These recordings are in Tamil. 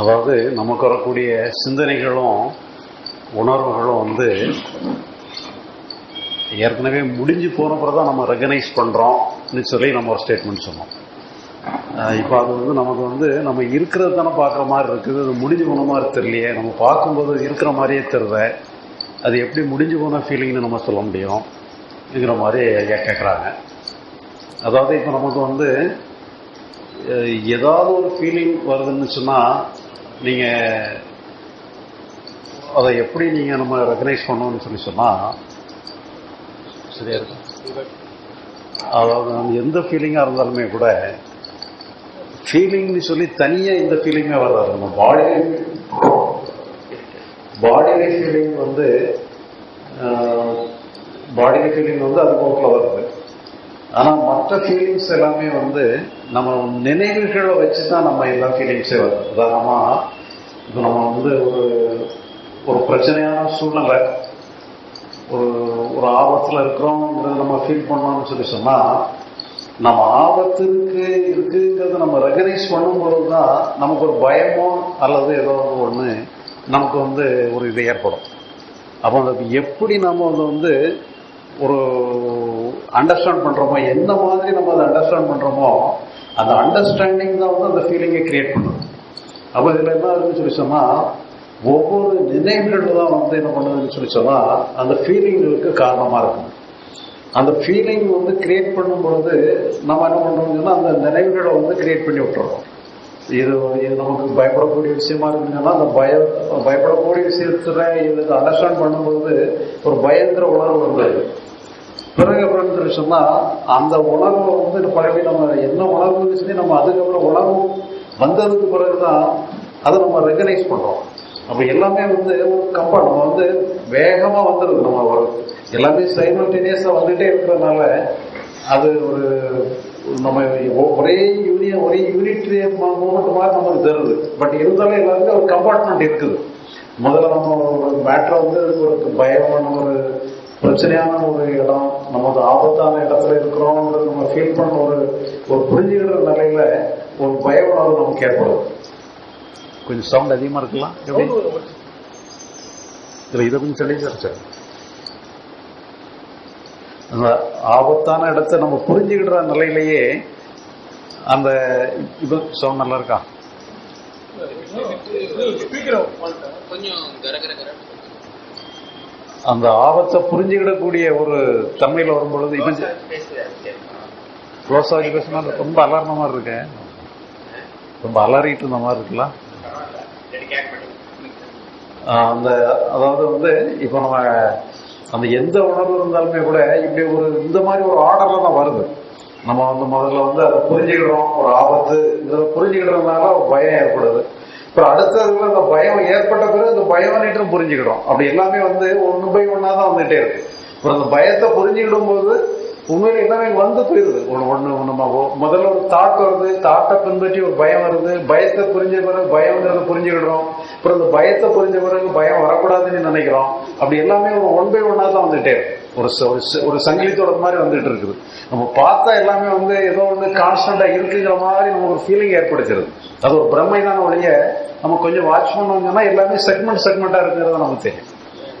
அதாவது நமக்கு வரக்கூடிய சிந்தனைகளும் உணர்வுகளும் வந்து ஏற்கனவே முடிஞ்சு போன பிறகு தான் நம்ம ரெகனைஸ் பண்ணுறோம்னு சொல்லி நம்ம ஒரு ஸ்டேட்மெண்ட் சொன்னோம். இப்போ அது வந்து நமக்கு வந்து நம்ம இருக்கிறது தானே பார்க்குற மாதிரி இருக்குது அது முடிஞ்சு போன மாதிரி தெரியலையே நம்ம பார்க்கும்போது இருக்கிற மாதிரியே தெரியல அது எப்படி முடிஞ்சு போன ஃபீலிங்னு நம்ம சொல்ல முடியும்ங்கிற மாதிரி ஐயா கேட்குறாங்க அதாவது இப்போ நமக்கு வந்து ஏதாவது ஒரு ஃபீலிங் வருதுன்னு சொன்னால் நீங்கள் அதை எப்படி நீங்கள் நம்ம ரெகனைஸ் பண்ணணும்னு சொல்லி சொன்னால் சரியா இருக்கும். அதாவது நம்ம எந்த ஃபீலிங்காக இருந்தாலுமே கூட ஃபீலிங்னு சொல்லி தனியாக இந்த ஃபீலிங்கே வராது. நம்ம பாடி பாடியில ஃபீலிங் வந்து பாடியில ஃபீலிங் வந்து அது போக்கில் வருது ஆனால் மற்ற ஃபீலிங்ஸ் எல்லாமே வந்து நம்ம நினைவுகளை வச்சு தான் நம்ம எல்லா ஃபீலிங்ஸே வருது உதாரணமாக இப்போ நம்ம வந்து ஒரு ஒரு பிரச்சனையான சூழ்நிலை ஒரு ஒரு ஆபத்தில் இருக்கிறோங்கிறத நம்ம ஃபீல் பண்ணோம்னு சொல்லி சொன்னால் நம்ம ஆபத்துக்கு இருக்குங்கிறத நம்ம ரெகனைஸ் பண்ணும்பொழுது தான் நமக்கு ஒரு பயமோ அல்லது ஏதோ ஒன்று நமக்கு வந்து ஒரு இது ஏற்படும். அப்போ அது எப்படி நம்ம அதை வந்து ஒரு அண்டர்ஸ்டாண்ட் பண்ணுறோமோ எந்த மாதிரி நம்ம அதை அண்டர்ஸ்டாண்ட் பண்ணுறோமோ அந்த அண்டர்ஸ்டாண்டிங் தான் வந்து அந்த ஃபீலிங்கை கிரியேட் பண்ணும் அப்போ இதில் என்ன இருக்குன்னு சொல்லி சொன்னால் ஒவ்வொரு நினைவுகள் தான் வந்து என்ன பண்ணுதுன்னு சொல்லி சொன்னால் அந்த ஃபீலிங்களுக்கு காரணமாக இருக்கும். அந்த ஃபீலிங் வந்து கிரியேட் பண்ணும் பொழுது நம்ம என்ன பண்ணுறோம்னா அந்த நினைவுகளை வந்து கிரியேட் பண்ணி விட்டுறோம். இது இது நமக்கு பயப்படக்கூடிய விஷயமா இருந்துச்சுன்னா அந்த பய பயப்படக்கூடிய விஷயத்துல இது அண்டர்ஸ்டாண்ட் பண்ணும்போது ஒரு பயங்கர உணர்வு வருது பிறகு அப்புறம் சொல்லி சொன்னா அந்த உணர்வை வந்து பழகி நம்ம என்ன உணர்வு சொல்லி நம்ம அதுக்கப்புறம் உணர்வு வந்ததுக்கு பிறகுதான் அதை நம்ம ரெகனைஸ் பண்றோம். அப்போ எல்லாமே வந்து ஒரு கம்பார்ட் நம்ம வந்து வேகமாக வந்துடுது நம்ம ஒரு எல்லாமே சைமல்டேனியஸாக வந்துட்டே இருக்கிறதுனால அது ஒரு நம்ம ஒரே யூனியன் ஒரே யூனிட்ரி மூமெண்ட் மாதிரி நமக்கு தருது பட் இருந்தாலும் எல்லாருமே ஒரு கம்பார்ட்மெண்ட் இருக்குது. முதல்ல நம்ம ஒரு மேட்ரை வந்து ஒரு பயமான ஒரு பிரச்சனையான ஒரு இடம் நம்ம ஒரு ஆபத்தான இடத்துல இருக்கிறோம்ன்றது நம்ம ஃபீல் பண்ண ஒரு ஒரு புரிஞ்சுக்கிற நிலையில ஒரு பய உணர்வு நமக்கு ஏற்படும். கொஞ்சம் சவுண்ட் அதிகமா இருக்கலாம். இல்லை இதை கொஞ்சம் தெளிவாக சார். அந்த ஆபத்தான இடத்தை நம்ம புரிஞ்சுக்கிற நிலையிலேயே அந்த இது சவுண்ட் நல்லா இருக்கா? கொஞ்சம் கர கர கர. அந்த ஆபத்தை புரிஞ்சுக்கிடக்கூடிய ஒரு தன்மையில் வரும்பொழுது இப்போ க்ளோஸ் ஆகி பேசினா ரொம்ப அலர்ன மாதிரி இருக்கு. ரொம்ப அலறிட்டு இருந்த மாதிரி இருக்குல்ல ஆஹ் அந்த அதாவது வந்து இப்போ நம்ம அந்த எந்த உணர்வு இருந்தாலுமே கூட இப்படி ஒரு இந்த மாதிரி ஒரு ஆர்டர்ல தான் வருது. நம்ம வந்து முதல்ல வந்து அதை புரிஞ்சுக்கிறோம் ஒரு ஆபத்து இதை புரிஞ்சுக்கிறதுனால ஒரு பயம் ஏற்படுது. இப்போ அடுத்ததுல அந்த பயம் ஏற்பட்ட பிறகு அந்த பயவனிட்டும் புரிஞ்சுக்கிடும். அப்படி எல்லாமே வந்து ஒன்று பை ஒன்றா தான் வந்துட்டே இருக்கு. அப்புறம் அந்த பயத்தை புரிஞ்சுக்கிடும் போது உண்மையில எல்லாமே வந்து போயிருது. ஒன்று ஒன்று நம்ம முதல்ல ஒரு தாட் வருது. தாட்டை பின்பற்றி ஒரு பயம் வருது. பயத்தை புரிஞ்ச பிறகு பயம்ங்கிறத புரிஞ்சுக்கிடுறோம். அப்புறம் அந்த பயத்தை புரிஞ்ச பிறகு பயம் வரக்கூடாதுன்னு நினைக்கிறோம். அப்படி எல்லாமே ஒரு ஒன் பை ஒன்னா தான் வந்துட்டே இருக்கு. ஒரு ச- ஒரு ச- ஒரு சங்கிலி தொடர் மாதிரி வந்துட்டு இருக்குது. நம்ம பார்த்தா எல்லாமே வந்து ஏதோ ஒன்று கான்ஸ்டண்டாக இருக்குங்கிற மாதிரி நமக்கு ஒரு ஃபீலிங் ஏற்படுத்துறது அது ஒரு பிரம்மை தான் ஒழிய நம்ம கொஞ்சம் வாட்ச் பண்ணோம்னா எல்லாமே செக்மெண்ட் செக்மெண்டா இருக்கிறது நமக்கு தெரியும்.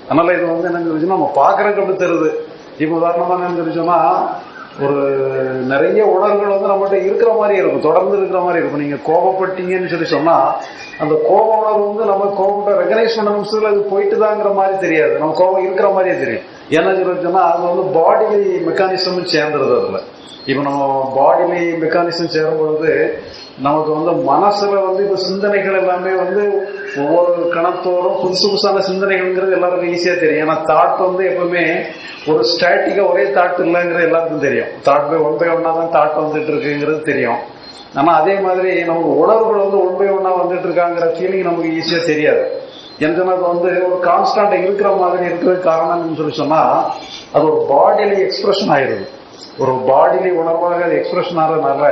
அதனால இது வந்து என்ன சொல்லிச்சுன்னா நம்ம பார்க்கறதுக்கு அப்படி தருது இப்போ உதாரணமாக என்ன சொல்லிச்சோன்னா ஒரு நிறைய உணர்வுகள் வந்து நம்மகிட்ட இருக்கிற மாதிரி இருக்கும். தொடர்ந்து இருக்கிற மாதிரி இருக்கும். நீங்க கோபப்பட்டீங்கன்னு சொல்லி சொன்னா அந்த கோப உணர்வு வந்து நம்ம கோபத்தை ரெகனைஸ் பண்ண நிமிஷத்துல அது போயிட்டு தாங்கிற மாதிரி தெரியாது. நம்ம கோபம் இருக்கிற மாதிரியே தெரியும். என்ன சொல்லி அது வந்து பாடி மெக்கானிசம் சேர்ந்துருது அதுல. இப்போ நம்ம பாடிலி மெக்கானிசம் சேரும் பொழுது நமக்கு வந்து மனசுல வந்து இப்ப சிந்தனைகள் எல்லாமே வந்து ஒவ்வொரு கணத்தோறும் புதுசு புதுசான சிந்தனைகள்ங்கிறது எல்லாருக்கும் ஈஸியாக தெரியும். ஏன்னா தாட் வந்து எப்பவுமே ஒரு ஸ்ட்ராட்டிக்காக ஒரே தாட் இல்லைங்கிறது எல்லாருக்கும் தெரியும். தாட் பை ஒன் பை ஒன்னா தான் தாட் வந்துட்டு இருக்குங்கிறது தெரியும். ஆனால் அதே மாதிரி நமக்கு உணர்வுகள் வந்து ஒன் பை ஒன்னா வந்துட்டு இருக்காங்கிற ஃபீலிங் நமக்கு ஈஸியாக தெரியாது. எனக்கு அது வந்து ஒரு கான்ஸ்டன்டா இருக்கிற மாதிரி இருக்கிற காரணம்னு சொல்லி சொன்னால் அது ஒரு பாடியில எக்ஸ்பிரஷன் ஆயிடுது. ஒரு பாடியில உணர்வாக அது எக்ஸ்பிரஷன் ஆகிறதுனால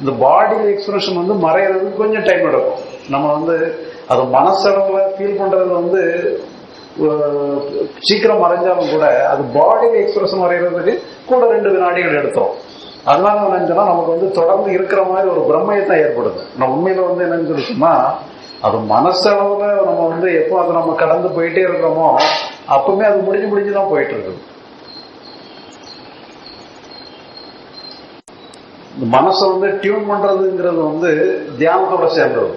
இந்த பாடியில எக்ஸ்பிரஷன் வந்து மறையிறதுக்கு கொஞ்சம் டைம் எடுக்கும். நம்ம வந்து அது மனசளவுல ஃபீல் பண்றது வந்து சீக்கிரம் மறைஞ்சாலும் கூட அது பாடியில் எக்ஸ்பிரஷன் வரைகிறதுக்கு கூட ரெண்டு வினாடிகள் எடுத்தோம். அதனால என்னன்னு சொன்னா நமக்கு வந்து தொடர்ந்து இருக்கிற மாதிரி ஒரு பிரம்மையை ஏற்படுது. நம்ம உண்மையில வந்து என்னன்னு சொல்லி அது மனசளவுல நம்ம வந்து எப்போ அதை நம்ம கடந்து போயிட்டே இருக்கிறோமோ அப்பவுமே அது முடிஞ்சு முடிஞ்சு தான் போயிட்டு இருக்குது மனசை வந்து டியூன் பண்றதுங்கிறது வந்து தியானத்தோட சேர்ந்தது.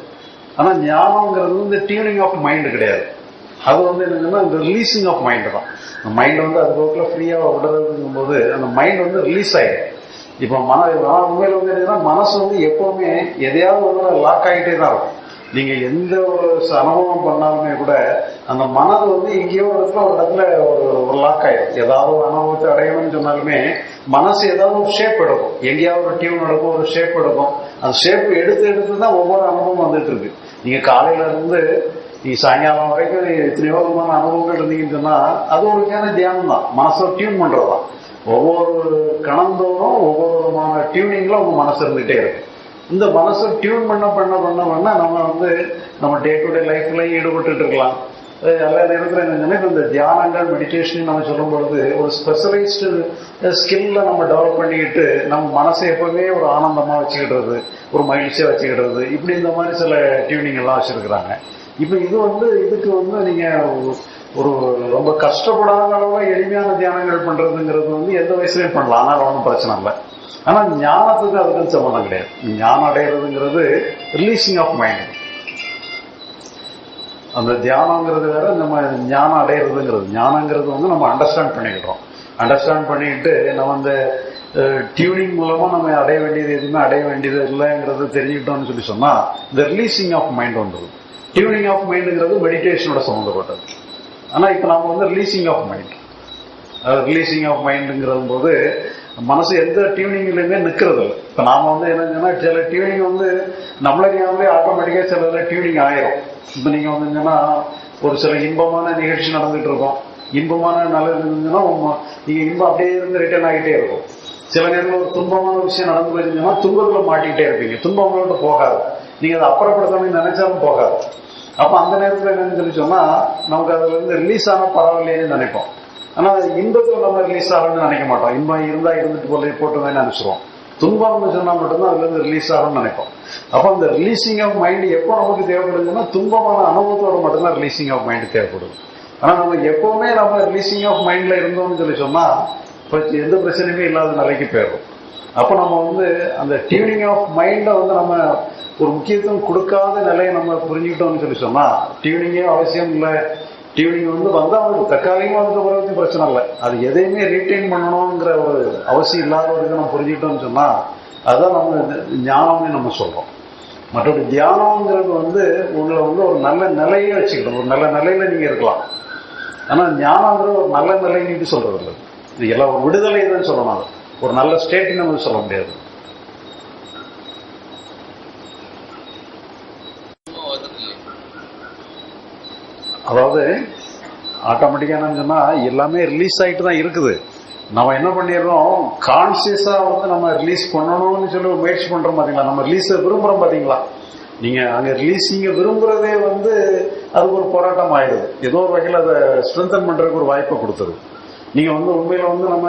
ஆனா ஞானம்ங்கிறது வந்து டியூனிங் ஆஃப் மைண்டு கிடையாது. அது வந்து என்னன்னா இந்த ரிலீசிங் ஆஃப் மைண்டு தான். அந்த மைண்ட் வந்து அது போக்கில் ஃப்ரீயாக விடுறதுங்கும் போது அந்த மைண்ட் வந்து ரிலீஸ் ஆகிடும் இப்போ மன உண்மையில் வந்து என்னன்னா மனசு வந்து எப்பவுமே எதையாவது ஒரு லாக் ஆகிட்டே தான் இருக்கும். நீங்க எந்த ஒரு அனுபவம் பண்ணாலுமே கூட அந்த மனது வந்து எங்கேயோ ஒரு இடத்துல ஒரு இடத்துல ஒரு ஒரு லாக் ஆயிடும் ஏதாவது ஒரு அனுபவத்தை அடையணும்னு சொன்னாலுமே மனசு ஏதாவது ஒரு ஷேப் எடுக்கும். எங்கேயாவது ஒரு டியூன் எடுக்கும் ஒரு ஷேப் எடுக்கும். அந்த ஷேப் எடுத்து எடுத்து தான் ஒவ்வொரு அனுபவம் வந்துட்டு இருக்கு. நீங்கள் காலையிலேருந்து நீ சாயங்காலம் வரைக்கும் எத்தனையோ விதமான அனுபவங்கள் இருந்தீங்கன்னு சொன்னால் அது ஒரு தியானம் தான். மனசை டியூன் பண்றதுதான் ஒவ்வொரு கணந்தோறும் ஒவ்வொரு விதமான டியூனிங்கில் உங்கள் மனசு இருந்துகிட்டே இருக்கு இந்த மனசை டியூன் பண்ண பண்ண பண்ண பண்ண நம்ம வந்து நம்ம டே டு டே லைஃப்லையும் ஈடுபட்டு இருக்கலாம். எல்லா நேரத்தில் என்னன்னா இந்த தியானங்கள் மெடிடேஷன் நம்ம சொல்லும் பொழுது ஒரு ஸ்பெஷலைஸ்டு ஸ்கில்ல நம்ம டெவலப் பண்ணிக்கிட்டு நம்ம மனசை எப்பவுமே ஒரு ஆனந்தமா வச்சுக்கிடுறது ஒரு மகிழ்ச்சியா வச்சுக்கிடுறது. இப்படி இந்த மாதிரி சில டியூனிங் எல்லாம் வச்சிருக்கிறாங்க. இப்போ இது வந்து இதுக்கு வந்து நீங்க ஒரு ரொம்ப கஷ்டப்படாத அளவுல எளிமையான தியானங்கள் பண்றதுங்கிறது வந்து எந்த வயசுலயும் பண்ணலாம். ஆனால் ஒன்றும் பிரச்சனை இல்லை. ஆனா ஞானத்துக்கு அதுக்கு சம்மந்தம் கிடையாது. ஞானம் அடைகிறதுங்கிறது ரிலீசிங் ஆஃப் மைண்ட் அந்த தியானங்கிறது வேற நம்ம ஞானம் அடையிறதுங்கிறது. ஞானங்கிறது வந்து நம்ம அண்டர்ஸ்டாண்ட் பண்ணிக்கிறோம் அண்டர்ஸ்டாண்ட் பண்ணிக்கிட்டு நம்ம அந்த டியூனிங் மூலமா நம்ம அடைய வேண்டியது எதுவுமே அடைய வேண்டியது இல்லைங்கிறது தெரிஞ்சுக்கிட்டோம்னு சொல்லி சொன்னா இந்த ரிலீசிங் ஆஃப் மைண்ட் ஒன்று டியூனிங் ஆஃப் மைண்டுங்கிறது மெடிடேஷனோட சம்மந்தப்பட்டது ஆனா இப்போ நம்ம வந்து releasing of mind releasing of மைண்டுங்கிறது போது மனசு எந்த டியூனிங்லையுமே நிற்கிறது. இல்லை இப்போ நாம் வந்து என்னங்கன்னா சில டியூனிங் வந்து நம்மளறியாமலே ஆட்டோமேட்டிக்காக சில டியூனிங் ஆயிரும். இப்போ நீங்கள் வந்தீங்கன்னா ஒரு சில இன்பமான நிகழ்ச்சி நடந்துகிட்டு இருக்கும். இன்பமான நல்லது இருந்ததுன்னா நீங்கள் இன்பம் அப்படியே இருந்து ரிட்டர்ன் ஆகிட்டே இருக்கும். சில நேரத்தில் ஒரு துன்பமான விஷயம் நடந்து போயிருந்தீங்கன்னா துன்பத்தில் மாட்டிக்கிட்டே இருப்பீங்க. துன்பம் உங்கள்ட்ட போகாது. நீங்கள் அதை அப்புறப்படுத்தணும்னு நினைச்சாலும் போகாது. அப்ப அந்த நேரத்துல என்னன்னு சொல்லி சொன்னா நமக்கு அதுல இருந்து ரிலீஸ் ஆனா பரவாயில்லையேன்னு நினைப்போம். ஆனா இன்பத்தில் நம்ம ரிலீஸ் ஆகணும்னு நினைக்க மாட்டோம். இன்பம் இருந்தா இருந்துட்டு போல போட்டுமே நினைச்சிருவோம். துன்பம்னு சொன்னா மட்டும்தான் அதுல இருந்து ரிலீஸ் ஆகும்னு நினைப்போம். அப்ப அந்த ரிலீசிங் ஆஃப் மைண்ட் எப்போ நமக்கு தேவைப்படுதுன்னா துன்பமான அனுபவத்தோட மட்டும்தான் ரிலீசிங் ஆஃப் மைண்ட் தேவைப்படுது. ஆனா நம்ம எப்பவுமே நம்ம ரிலீசிங் ஆஃப் மைண்ட்ல இருந்தோம்னு சொல்லி சொன்னா இப்போ எந்த பிரச்சனையுமே இல்லாத நிலைக்கு போயிடும் அப்போ நம்ம வந்து அந்த டியூனிங் ஆஃப் மைண்டை வந்து நம்ம ஒரு முக்கியத்துவம் கொடுக்காத நிலையை நம்ம புரிஞ்சுக்கிட்டோம்னு சொல்லி சொன்னால் டியூனிங்கே அவசியம் இல்லை. டியூனிங் வந்து வந்தால் அவங்களுக்கு தற்காலிகமாக வந்த பிறகு பிரச்சனை இல்லை. அது எதையுமே ரீட்டைன் பண்ணணுங்கிற ஒரு அவசியம் இல்லாத ஒரு இதை நம்ம புரிஞ்சுக்கிட்டோம்னு சொன்னால் அதுதான் நம்ம ஞானம்னு நம்ம சொல்கிறோம் மற்றபடி தியானம்ங்கிறது வந்து உங்களை வந்து ஒரு நல்ல நிலையை வச்சுக்கணும் ஒரு நல்ல நிலையில நீங்கள் இருக்கலாம். ஆனால் ஞானங்கிறது ஒரு நல்ல நிலைன்னு சொல்கிறது இல்லை. இது எல்லாம் ஒரு விடுதலை தான் சொல்லணும் அது. ஒரு நல்ல ஸ்டேட்னு நம்ம சொல்ல முடியாது. அதாவது ஆட்டோமேட்டிக்காக என்னன்னு சொன்னா எல்லாமே ரிலீஸ் ஆகிட்டு தான் இருக்குது. நம்ம என்ன பண்ணிடுறோம்? கான்சியஸா வந்து நம்ம ரிலீஸ் பண்ணணும்னு சொல்லி ஒரு முயற்சி பண்றோம் பாத்தீங்களா? நம்ம ரிலீஸை விரும்புறோம் பாத்தீங்களா? நீங்க அங்க ரிலீஸ் விரும்புகிறதே விரும்புறதே வந்து அது ஒரு போராட்டம் ஆயிடுது. ஏதோ ஒரு வகையில் அதை ஸ்ட்ரென்தன் பண்றதுக்கு ஒரு வாய்ப்பை கொடுத்துருது. நீங்கள் வந்து உண்மையில் வந்து நம்ம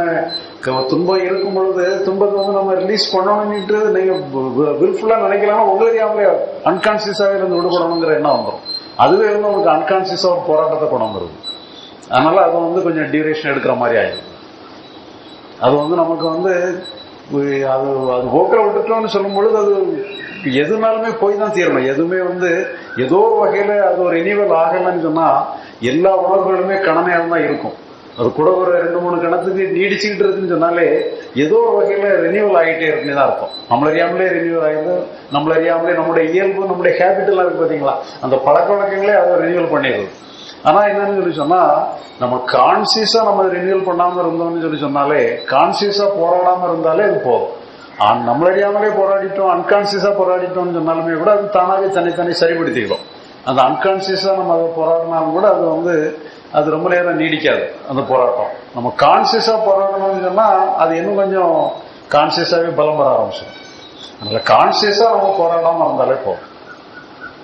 க- துன்பம் இருக்கும் பொழுது துன்பத்தை வந்து நம்ம ரிலீஸ் பண்ணணும்னுட்டு நீங்கள் வில்ஃபுல்லாக நினைக்கலாமா உங்களுக்கு அன்கான்சியஸாவே இருந்து விடுபடணுங்கிற எண்ணம் வந்துடும் அதுவே வந்து உங்களுக்கு அன்கான்சியஸாக ஒரு போராட்டத்தை கொண்டு வந்துருது அதனால் அது வந்து கொஞ்சம் டியூரேஷன் எடுக்கிற மாதிரி ஆயிடும் அது வந்து நமக்கு வந்து அது அது போக்கில் விட்டுட்டோம்னு சொல்லும் பொழுது அது எதுனாலுமே போய் தான் தீரணும் எதுவுமே வந்து ஏதோ ஒரு வகையில் அது ஒரு இனிவல் ஆகலைன்னு சொன்னால் எல்லா உணர்வுகளுமே கடமையாக தான் இருக்கும். அது கூட ஒரு ரெண்டு மூணு கணத்துக்கு நீடிச்சுக்கிட்டு இருக்குன்னு சொன்னாலே ஏதோ ஒரு வகையில் ரினியூவல் ஆகிட்டே இருக்குன்னு தான் அர்த்தம் நம்மள அறியாமலே ரினியூவல் ஆகிடுது நம்மள அறியாமலே நம்முடைய இயல்பு நம்முடைய ஹேபிட் இருக்குது பார்த்தீங்களா அந்த பழக்க வழக்கங்களே அதை ரினியூவல் பண்ணிடுது. ஆனால் என்னன்னு சொல்லி சொன்னால் நம்ம கான்சியஸாக நம்ம ரினியூவல் பண்ணாமல் இருந்தோம்னு சொல்லி சொன்னாலே கான்சியஸாக போராடாமல் இருந்தாலே அது போதும். நம்மளறியாமலே அறியாமலே போராடிட்டோம் அன்கான்சியஸாக போராடிட்டோம்னு சொன்னாலுமே கூட அது தானாகவே தனித்தனி சரிப்படுத்திக்கிறோம் அந்த அன்கான்சியஸாக நம்ம அதை போராடினாலும் கூட அது வந்து அது ரொம்ப நேரம் நீடிக்காது அந்த போராட்டம். நம்ம கான்சியஸாக போராடணும்னு சொன்னால் அது இன்னும் கொஞ்சம் கான்சியஸாகவே பலம் வர ஆரம்பிச்சிடும். அதனால் கான்சியஸாக நம்ம போராடாமல் இருந்தாலே போதும்.